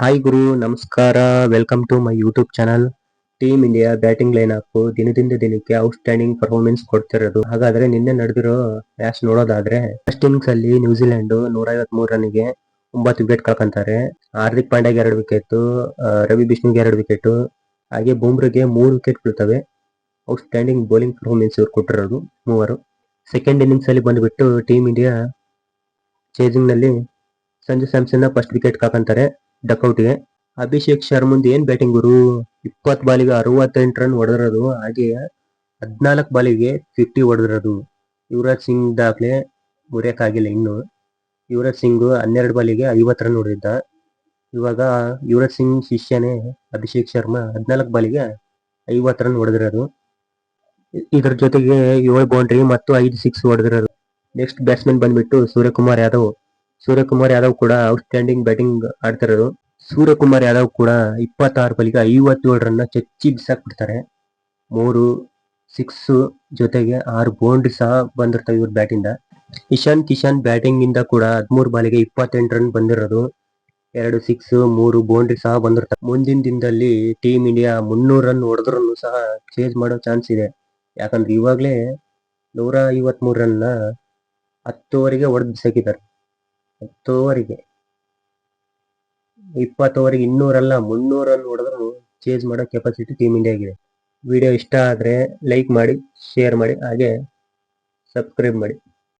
Hi ಗುರು ನಮಸ್ಕಾರ. Welcome to my YouTube channel team India batting line up ದಿನದಿಂದ ದಿನಕ್ಕೆ ಔಟ್ಸ್ಟ್ಯಾಂಡಿಂಗ್ ಪರ್ಫಾರ್ಮೆನ್ಸ್ ಕೊಡ್ತಿರೋದು. ಹಾಗಾದ್ರೆ ನಿನ್ನೆ ನಡೆದಿರೋ ಮ್ಯಾಚ್ ನೋಡೋದಾದ್ರೆ ಫಸ್ಟ್ ಇನ್ನಿಂಗ್ಸ್ ಅಲ್ಲಿ ನ್ಯೂಜಿಲೆಂಡ್ ನೂರ ಮೂರು ರನ್ಗೆ ಒಂಬತ್ತು ವಿಕೆಟ್ ಕಳ್ಕೊಂತಾರೆ. ಹಾರ್ದಿಕ್ ಪಾಂಡ್ಯಾಗೆ ಎರಡು ವಿಕೆಟ್ ರವಿ ಬಿಷ್ಣುಗೆ ಎರಡು ವಿಕೆಟ್ ಹಾಗೆ ಬೂಮ್ರಿಗೆ ಮೂರು ವಿಕೆಟ್ ಬೀಳ್ತವೆ. ಔಟ್ಸ್ಟ್ಯಾಂಡಿಂಗ್ ಬೌಲಿಂಗ್ ಪರ್ಫಾರ್ಮೆನ್ಸ್ ಇವ್ರು ಕೊಟ್ಟಿರೋದು ಮೂವರು. ಸೆಕೆಂಡ್ ಇನ್ನಿಂಗ್ಸ್ ಅಲ್ಲಿ ಬಂದ್ಬಿಟ್ಟು ಟೀಮ್ ಇಂಡಿಯಾ ಚೇಸಿಂಗ್ನಲ್ಲಿ ಸಂಜು ಸ್ಯಾಮ್ಸನ್ ಫಸ್ಟ್ ವಿಕೆಟ್ ಕಳ್ಕೊಂತಾರೆ. ಡಕೌಟ್ಗೆ ಅಭಿಷೇಕ್ ಶರ್ಮಂದ್ ಏನ್ ಬ್ಯಾಟಿಂಗ್ ಗುರು? ಇಪ್ಪತ್ ಬಾಲಿಗೆ ಅರವತ್ತೆಂಟು ರನ್ ಹೊಡೆದಿರೋದು, ಹಾಗೆ ಹದ್ನಾಲ್ಕು ಬಾಲಿಗೆ ಫಿಫ್ಟಿ ಹೊಡೆದಿರೋದು. ಯುವರಾಜ್ ಸಿಂಗ್ ದಾಖಲೆ ಮುರಿಯಕ್ಕಾಗಿಲ್ಲ ಇನ್ನು. ಯುವರಾಜ್ ಸಿಂಗ್ ಹನ್ನೆರಡು ಬಾಲಿಗೆ ಐವತ್ತು ರನ್ ಹೊಡೆದಿದ್ದ. ಇವಾಗ ಯುವರಾಜ್ ಸಿಂಗ್ ಶಿಷ್ಯನೇ ಅಭಿಷೇಕ್ ಶರ್ಮಾ ಹದ್ನಾಲ್ಕು ಬಾಲಿಗೆ ಐವತ್ತು ರನ್ ಹೊಡೆದಿರೋದು. ಇದರ ಜೊತೆಗೆ ಏಳು ಬೌಂಡ್ರಿ ಮತ್ತು ಐದು ಸಿಕ್ಸ್ ಹೊಡೆದಿರೋದು. ನೆಕ್ಸ್ಟ್ ಬ್ಯಾಟ್ಸ್ಮನ್ ಬಂದ್ಬಿಟ್ಟು ಸೂರ್ಯಕುಮಾರ್ ಯಾದವ್. ಸೂರ್ಯಕುಮಾರ್ ಯಾದವ್ ಕೂಡ ಔಟ್ಸ್ಟ್ಯಾಂಡಿಂಗ್ ಬ್ಯಾಟಿಂಗ್ ಆಡ್ತಿರೋದು. ಸೂರ್ಯಕುಮಾರ್ ಯಾದವ್ ಕೂಡ ಇಪ್ಪತ್ತಾರು ಬಲಿಗೆ ಐವತ್ತೇಳು ರನ್ನ ಚಚ್ಚಿ ಬಿಸಾಕ್ಬಿಡ್ತಾರೆ. ಮೂರು, ಸಿಕ್ಸ್ ಜೊತೆಗೆ ಆರು ಬೌಂಡ್ರಿ ಸಹ ಬಂದಿರ್ತವೆ ಇವ್ರ ಬ್ಯಾಟಿಂದ. ಇಶಾನ್ ಕಿಶಾನ್ ಬ್ಯಾಟಿಂಗ್ ಇಂದ ಕೂಡ ಹದಿಮೂರು ಬಾಲಿಗೆ ಇಪ್ಪತ್ತೆಂಟು ರನ್ ಬಂದಿರೋದು. ಎರಡು, ಸಿಕ್ಸ್, ಮೂರು ಬೌಂಡ್ರಿ ಸಹ ಬಂದಿರ್ತವೆ. ಮುಂದಿನ ದಿನದಲ್ಲಿ ಟೀಮ್ ಇಂಡಿಯಾ ಮುನ್ನೂರು ರನ್ ಹೊಡೆದ್ರೂ ಸಹ ಚೇಂಜ್ ಮಾಡೋ ಚಾನ್ಸ್ ಇದೆ. ಯಾಕಂದ್ರೆ ಇವಾಗಲೇ ನೂರ ಐವತ್ಮೂರು ರನ್ನ ಹತ್ತು ಓವರಿಗೆ ಹೊಡೆದು ಬಿಸಾಕಿದ್ದಾರೆ. ಹತ್ತು ಓವರಿಗೆ ಇಪ್ಪತ್ತು ಓವರ್ಗೆ ಇನ್ನೂರಲ್ಲ ಮುನ್ನೂರು ರನ್ ಹೊಡೆದ್ರು ಚೇಸ್ ಮಾಡೋ ಕೆಪಾಸಿಟಿ ಟೀಮ್ ಇಂಡಿಯಾಗಿದೆ ವಿಡಿಯೋ ಇಷ್ಟ ಆದರೆ ಲೈಕ್ ಮಾಡಿ ಶೇರ್ ಮಾಡಿ, ಹಾಗೆ ಸಬ್ಸ್ಕ್ರೈಬ್ ಮಾಡಿ.